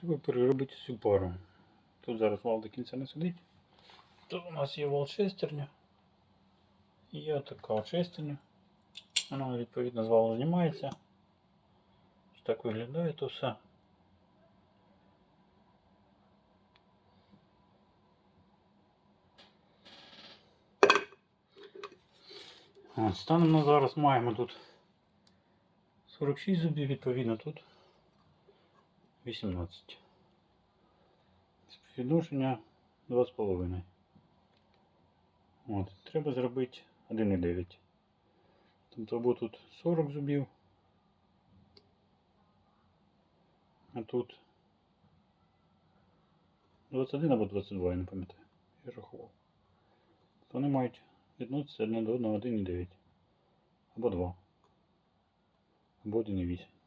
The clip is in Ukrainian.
Треба переробити цю пару. Тут зараз вал до кінця не сидить. Тут у нас є вал шестерня. І є така шестерня. Вона відповідно з валу знімається. Так виглядає то все. Станом на зараз маємо тут 46 зубів, відповідно тут 18. Співвідношення 2,5. От, треба зробити 1,9. Тобто або тут 40 зубів. А тут 21 або 22, я не пам'ятаю. Я рахував. Вони мають відноситися одне до одного 1,9. Або 2. Або 1,8.